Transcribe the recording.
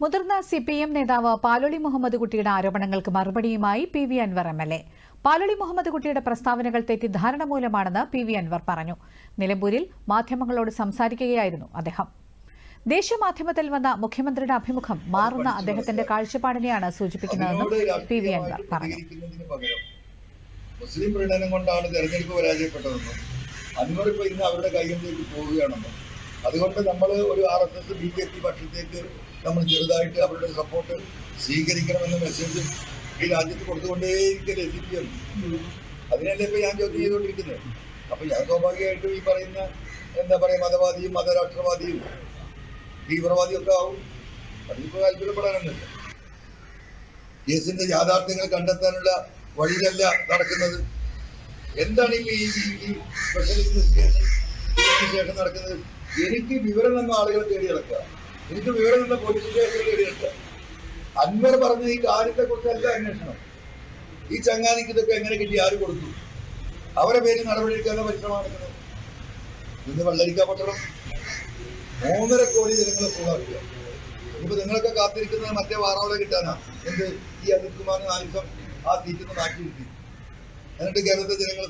മുതിർന്ന C P M നേതാവ് പാലോളി മുഹമ്മദ് കുട്ടിയുടെ ആരോപണങ്ങൾക്ക് മറുപടിയുമായി P V Anvar M L A. Paloli Muhammad കുട്ടിയുടെ പ്രസ്താവനകൾ തെറ്റിദ്ധാരണ മൂലമാണെന്ന് പി വി അൻവർ പറഞ്ഞു. നിലമ്പൂരിൽ മാധ്യമങ്ങളോട് സംസാരിക്കുകയായിരുന്നു അദ്ദേഹം. ദേശീയ മാധ്യമത്തിൽ വന്ന മുഖ്യമന്ത്രിയുടെ അഭിമുഖം മാറുന്ന അദ്ദേഹത്തിന്റെ കാഴ്ചപ്പാടിനെയാണ് സൂചിപ്പിക്കുന്നതെന്നും പി വി അൻവർ പറഞ്ഞു. മുസ്ലിം പീഡനം കൊണ്ടാണ് തെരഞ്ഞെടുപ്പ് പരാജയപ്പെട്ടതെന്നും അൻവർ ഇപ്പൊ ഇന്ന് അവരുടെ കൈകളിലേക്ക് പോവുകയാണെന്നും അതുകൊണ്ട് നമ്മൾ ഒരു R S S B J P പക്ഷത്തേക്ക് നമ്മൾ ചെറുതായിട്ട് അവരുടെ സപ്പോർട്ട് സ്വീകരിക്കണമെന്ന മെസ്സേജ് ഈ രാജ്യത്ത് കൊടുത്തുകൊണ്ടേയിരിക്കല്ലേ സി പി എം അതിനല്ലേ ഇപ്പൊ ഞാൻ ചോദ്യം ചെയ്തുകൊണ്ടിരിക്കുന്നത്? അപ്പൊ ഞാൻ സ്വാഭാവികമായിട്ടും ഈ പറയുന്ന എന്താ പറയാ മതവാദിയും മതരാഷ്ട്രവാദിയും തീവ്രവാദിയും ഒക്കെ ആവും. അതിപ്പോ താല്പര്യപ്പെടാനൊന്നുമില്ല. കേസിന്റെ യാഥാർത്ഥ്യങ്ങൾ കണ്ടെത്താനുള്ള വഴിയിലല്ല നടക്കുന്നത്. എന്താണ് ഈ സ്പെഷ്യൽ ഇൻവെസ്റ്റിഗേഷൻ ശേഷം നടക്കുന്നത്? എനിക്ക് വിവരം തന്ന ആളുകൾ തേടി നടക്കുക. എനിക്ക് വിവരം തന്ന പോലീസ് ഉദ്യോഗസ്ഥർ തേടി നടക്കുക. അൻവർ പറഞ്ഞ ഈ കാര്യത്തെ കുറിച്ചല്ല അന്വേഷണം. ഈ ചങ്ങാതിക്ക് ഇതൊക്കെ എങ്ങനെ കിട്ടി? ആര് കൊടുത്തു? അവരെ പേര് നടപടിയെടുക്കാതെ പരിശ്രമം നടക്കുന്നത് ഇന്ന് വെള്ളരിക്ക പട്ടണം. മൂന്നര കോടി ജനങ്ങളെ ഫുള്ളാക്കുക ഇപ്പൊ നിങ്ങളൊക്കെ കാത്തിരിക്കുന്നത് മറ്റേ വാറോളെ കിട്ടാനാ. എന്ത്? ഈ അജിത് കുമാറിന് ആ സീറ്റിൽ നിന്ന് മാറ്റി കിട്ടി. എന്നിട്ട് കേരളത്തിലെ ജനങ്ങളെ